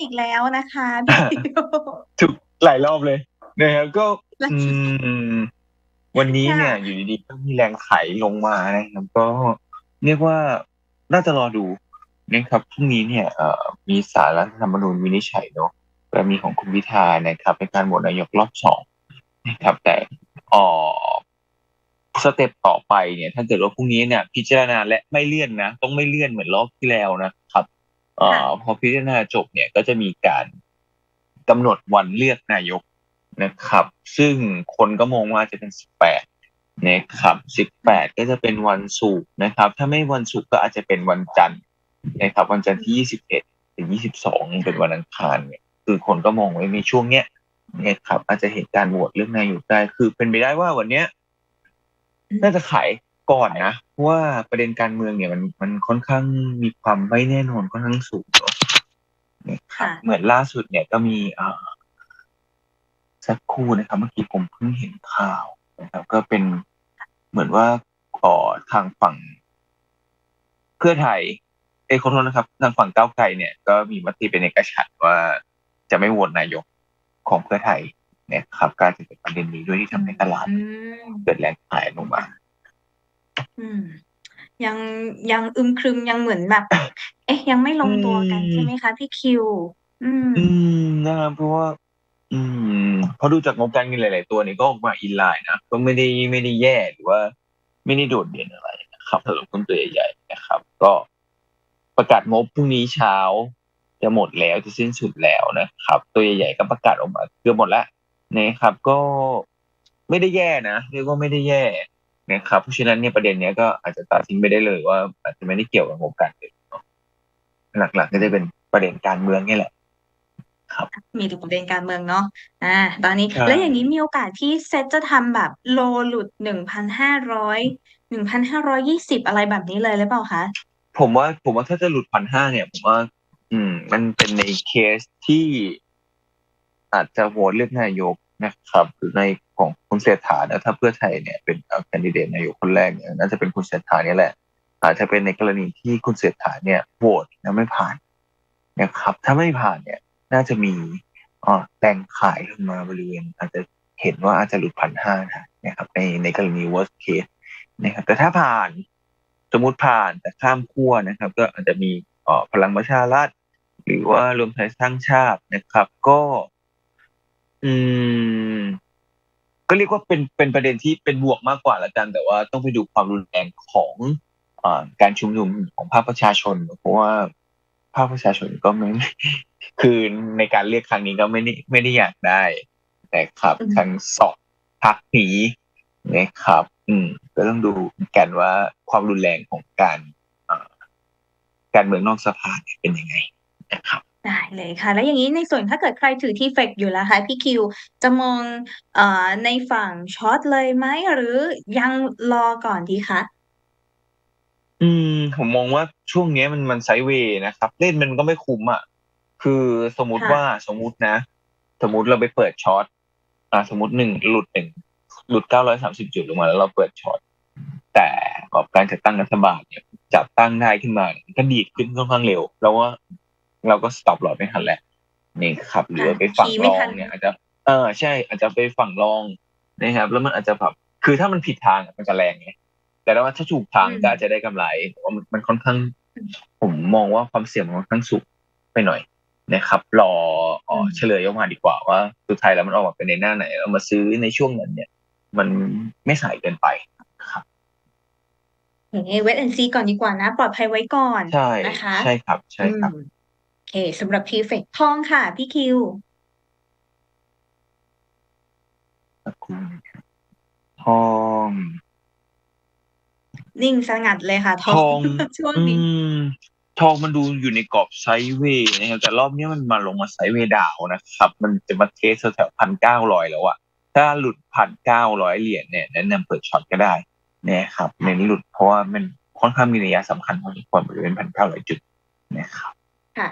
อีกแล้วนะคะพี่คิวทุกหลายรอบเลยนะครับก็แล้วอืมวันนี้ค่ะเนี่ย อยู่ดีๆก็มีแรงไขลงมานะครับ ก็เรียกว่าน่าจะรอดูนะครับพรุ่งนี้เนี่ยเอ่อมีสารรัฐธรรมนูญวินิจฉัยเนาะกรณีของคุณพิธานะครับในการโหวตนายกรอบสองนะครับ แต่เอ่อสเต็ปต่อไปเนี่ย ถ้าเกิดว่าพรุ่งนี้เนี่ย พิจารณาและไม่เลื่อนนะ ต้องไม่เลื่อนเหมือนรอบที่แล้วนะครับเอ่อพอพิจารณาจบเนี่ยก็จะมีการกำหนดวันเลือกนายกนะครับ ซึ่งคนก็มองว่าจะเป็นสิบแปดนะครับสิบแปดก็จะเป็นวันศุกร์นะครับ ถ้าไม่วันศุกร์ก็อาจจะเป็นวันจันทร์นะครับ วันจันทร์ที่ยี่สิบเอ็ดถึงยี่สิบสองเป็นวันอังคารเนี่ยคือคนก็มองไว้ในช่วงเนี้ยนะครับอาจจะเห็นการโหวตเลือกนายกได้คือเป็นไปได้ว่าวันเนี้ยน่าจะขาย ก่อนนะเพราะว่าประเด็นการเมืองเนี่ยมันมันค่อนข้างมีความไม่แน่นอนค่อนข้างสูงเนอะนะครับค่ะเหมือนล่าสุดเนี่ยก็มีอ่าสักครู่นะครับ เมื่อกี้ผมเพิ่งเห็นข่าวนะครับ ก็เป็นเหมือนว่าขอทางฝั่งเพื่อไทยเอ้ยขอโทษนะครับ ทางฝั่งก้าวไกลเนี่ย ก็มีมติเป็นเอกฉันท์ว่าจะไม่โหวตนายกของเพื่อไทยนะครับการจะเป็นประเด็นนี้ด้วยที่ทำให้ตลาดอืมเกิดแรงขายลงมา อืม ยังยังอึมครึมยังเหมือนแบบ เอ๊ะ ยังไม่ลงตัวกันอืมใช่ไหมคะพี่คิว อืม อืมนะครับเพราะว่า อืมเพราะดูจากงบการเงินหลาย ๆ ตัวนี่ก็ออกมาอินไลน์นะก็ไม่ได้ไม่ได้แย่หรือว่า ไม่ได้โดดเด่นอะไรนะครับสำหรับคนตัวใหญ่ๆนะครับ ก็ประกาศงบพรุ่งนี้เช้า จะหมดแล้วจะสิ้นสุดแล้วนะครับ ตัวใหญ่ๆก็ประกาศออกมาเกือบหมดแล้วนะครับ ก็ไม่ได้แย่นะเรียกว่าไม่ได้แย่ นะครับเพราะฉะนั้นเนี่ยประเด็นเนี้ยก็อาจจะตัดทิ้งไปได้เลยว่า อาจจะไม่ได้เกี่ยวกับงบการเงินเนอะหลักๆก็จะเป็นประเด็นการเมืองนี่แหละมีแต่ประเด็นการเมืองเนาะอ่า ตอนนี้ใช่แล้วอย่างนี้มีโอกาสที่เซตจะทำแบบโลหลุดหนึ่งพันห้าร้อยหนึ่งพันห้าร้อยยี่สิบอะไรแบบนี้เลยหรือเปล่าคะผมว่าผมว่าถ้าจะหลุดพันห้าเนี่ย ผมว่า อืม มันเป็นในเคสที่อาจจะโหวตเลือกนายกนะครับหรือใน ของคุณเศรษฐานะถ้าเพื่อไทยเนี่ยเป็นแคนดิเดตนายกคนแรกเนี่ยน่าจะเป็นคุณเศรษฐาเนี่ยแหละอาจจะเป็นในกรณีที่คุณเศรษฐาเนี่ยโหวตแล้วไม่ผ่านนะครับ ถ้าไม่ผ่านเนี่ยน่าจะมีอ่าแรงขายลงมาบริเวณ อาจจะเห็นว่าอาจจะหลุดพันห้านะครับในในกรณี worst case นะครับแต่ถ้าผ่านสมมติผ่านแต่ข้ามขั้วนะครับ ก็อาจจะมีอ่อพลังประชารัฐหรือว่ารวมไทยสร้างชาตินะครับ ก็ อืม ก็เรียกว่าเป็นเป็นประเด็นที่เป็นบวกมากกว่าละกัน แต่ว่าต้องไปดูความรุนแรงของเอ่อการชุมนุมของภาคประชาชน เพราะว่าภาคประชาชนก็ไม่คือในการเลือกครั้งนี้ก็ไม่ได้ไม่ได้อยากได้นะครับอืมทั้งสองพักนี้นะครับ อืม ก็ต้องดูกันว่าความรุนแรงของการเอ่อการเมืองนอกสภาเนี่ยเป็นยังไงนะครับ ได้เลยค่ะ แล้วอย่างนี้ในส่วนถ้าเกิดใครถือทีเฟกอยู่แล้วคะ พี่คิวจะมอง เอ่อ ในฝั่งช็อตเลยไหม หรือยังรอก่อนดีคะ อืม ผมมองว่าช่วงเนี้ยมัน มันไซด์เวย์นะครับ เล่นมันก็ไม่คุ้มอะคือสมมุติค่ะ ว่า สมมุตินะ สมมุติเราไปเปิดช็อต อ่า สมมติหนึ่งหลุดหนึ่งหลุดเก้าร้อยสามสิบจุดลงมา แล้วเราเปิดช็อต แต่กรอบการจัดตั้งรัฐบาลเนี่ย จัดตั้งได้ขึ้นมาเนี่ยมันก็ดีดขึ้นค่อนข้างเร็วแล้วว่า เราก็สต็อปหลอดไม่ทันแหละนี่ครับหรือว่าไปฝั่งขี่รไม่องทันเนี่ยอาจจะเออใช่อาจจะไปฝั่งรองนะครับ แล้วมันอาจจะแบบคือถ้ามันผิดทางอะมันจะแรงไงแต่ว่าถ้าถูกทางอืมก็อาจจะได้กำไรแต่ว่ามันมันค่อนข้าง ผมมองว่าความเสี่ยงมันค่อนข้างสูงไปหน่อยนะครับ รอเอ่อเฉลยออกมาดีกว่าว่าสุดท้ายแล้วมันออกมาเป็นในหน้าไหนเรามาซื้อในช่วงนั้นเนี่ย มันไม่สายเกินไปครับเฮ้เวทแอนซีก่อนดีกว่านะ ปลอดภัยไว้ก่อนใช่นะคะใช่ครับใช่ครับอืมโอ เคสำหรับทีเฟกทองค่ะ พี่คิวสักครู่นะครับทอง นิ่งสงัดเลยค่ะ ททออง ง ช่วงอืนี้ ม ทองมันดูอยู่ในกรอบไซด์เวย์นะครับแต่รอบนี้มันมาลงมาไซด์เวย์ดาวน์นะครับ มันจะมาเทสแถวพันเก้าร้อยแล้วอะถ้าหลุดพันเก้าร้อยเหรียญเนี่ยแนะนำเปิดช็อตก็ได้นะครับเน้นหลุดเพราะว่ามันค่อนข้างมีนัยสำคัญพอสมควรบริเวณพันเก้าร้อยจุดนะครับ ค่ะ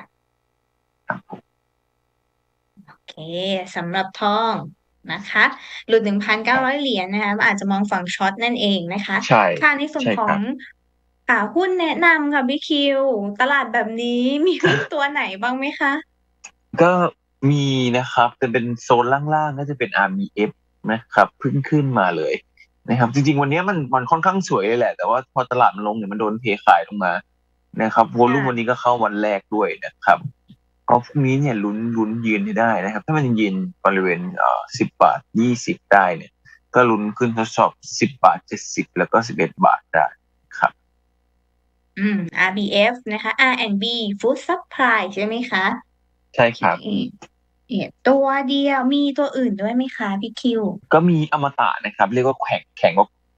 ครับผมโอเคสำหรับทองนะคะ หลุดหนึ่งพันเก้าร้อยเหรียญนะคะอาจจะมองฝั่งช็อตนั่นเองนะคะใช่ค่ะในส่วนใช่ขอครังบค่ะหุ้นแนะนำค่ะพี่คิว ตลาดแบบนี้มีหุ้นตัวไหนบ้างไหมคะ ก็มีนะครับจะเป็นโซนล่างๆก็จะเป็น RBF นะครับเพิ่งขึ้นมาเลยนะครับ จริงๆ วันนี้มันมันค่อนข้างสวยเลยแหละ แต่ว่าพอตลาดมันลงเนี่ยมันโดนเทขายลงมานะครับวอลุ่มวันนี้ก็เข้าวันแรกด้วยนะครับ ก็พรุ่งนี้เนี่ยลุ้นลุ้นยืนให้ได้นะครับ ถ้ามันยืนบริเวณเอ่อสิบบาทยี่สิบได้เนี่ย ก็ลุ้นขึ้นทดสอบสิบบาทเจ็ดสิบแล้วก็สิบเอ็ดบาทได้ครับ อืม RBF นะคะ R&B Food Supply ใช่ไหมคะ ใช่ครับโอเคเนี่ยตัวเดียวมีตัวอื่นด้วยไหมคะพี่คิว ก็มีอมตะนะครับ เรียกว่าแข็งแข็ง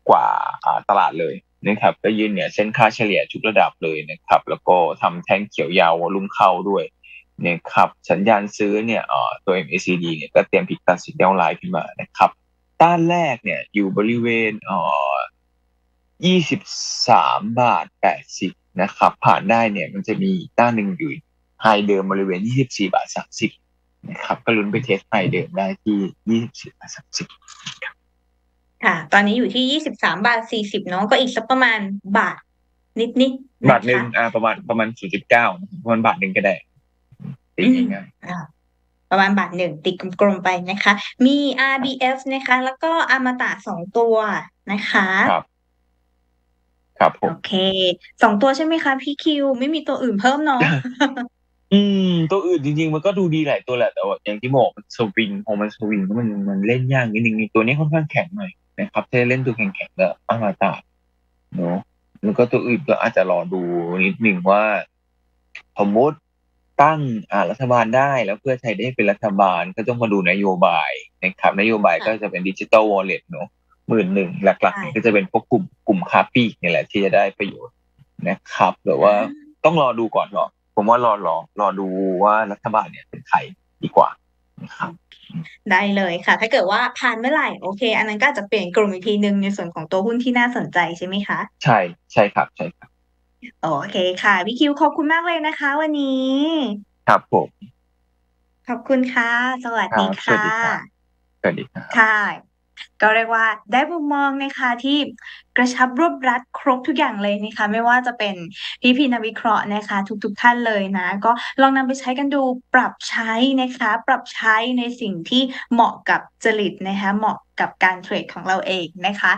กว่าอ่าตลาดเลยนะครับก็ยืนเนี่ยเส้นค่าเฉลี่ยทุกระดับเลยนะครับ แล้วก็ทำแท่งเขียวยาววอลุ่มเข้าด้วย นะครับสัญญาณซื้อเนี่ยเอ่อตัว MACD เนี่ยก็เตรียมพลิกตัดสินแนวไลน์ขึ้นมานะครับต้านแรกเนี่ยอยู่บริเวณเอ่อ23 บาท 80 นะครับ ผ่านได้เนี่ยมันจะมีต้านหนึ่งอยู่ไฮเดิมบริเวณ 24 บาท 30 นะครับ ก็ลุ้นไปเทสไฮเดิมได้ที่ 24 บาท 30ค่ะ ตอนนี้อยู่ที่ยี่สิบสามบาทสี่สิบเนาะก็อีกสักประมาณบาทนิดๆบาทหนึ่งนะคะอ่าประมาณประมาณศูนย์จุดเก้าประมาณบาทหนึ่งก็ได้ ตีง่ายอ่าประมาณบาทหนึ่งติดกลมๆไปนะคะ มี RBF นะคะ แล้วก็อมตะสองตัวนะคะๆครับครับผโอมเคสองตัวใช่ไหมคะพี่คิว ไม่มีตัวอื่นเพิ่มเนาะอืม ตัวอื่นจริงๆ มันก็ดูดีหลายตัวแหละแต่ว่าอย่างที่บอกมันสวิงพอมันสวิงแล้วมันมันเล่นยากนิดนึงตัวนี้ค่อนข้างแข็งหน่อยนะครับถ้าเล่นตัวแข็งๆก็อามาตาเนาะแล้วก็ตัวอื่นก็อาจจะรอดูนิดนึงว่า สมมติ ตั้งอ่ารัฐบาลได้แล้วเพื่อไทยได้เป็นรัฐบาลก็ต้องมาดูนโยบายนะครับนโยบายก็จะเป็นดิจิ t a ลวอลเล็ตเนาะหมื่นหนึ่งหลักๆเนี่ยก็จะเป็นพวกกลุ่มกลุ่มค้าปลีกเนี่ยแหละที่จะได้ประโยชน์นะครับหรือว่าต้องรอดูก่อนเนาะผมว่ารอรอรอดูว่ารัฐบาลเนี่ยเป็นใครดีกว่านะครับได้เลยค่ะ ถ้าเกิดว่าผ่านเมื่อไหร่โอเค อันนั้นก็อาจจะเปลี่ยนกลุ่มอีกทีหนึ่งในส่วนของตัวหุ้นที่น่าสนใจใช่ไหมคะ ใช่ใช่ครับใช่ครับ โอเคค่ะพี่คิวขอบคุณมากเลยนะคะ วันนี้ ครับผม ขอบคุณค่ะ สวัสดีครับสวัสค่ะดีครับ สวัสดีครับ ค่ะ ก็เรียกว่าได้มุมมองนะคะที่กระชับรวบรัดครบทุกอย่างเลยนะคะไม่ว่าจะเป็นพี่พีนักวิเคราะห์นะคะ ทุกๆท่านเลยนะ ก็ลองนำไปใช้กันดูปรับใช้นะคะ ปรับใช้ในสิ่งที่เหมาะกับจริตนะคะ เหมาะกับการเทรดของเราเองนะคะ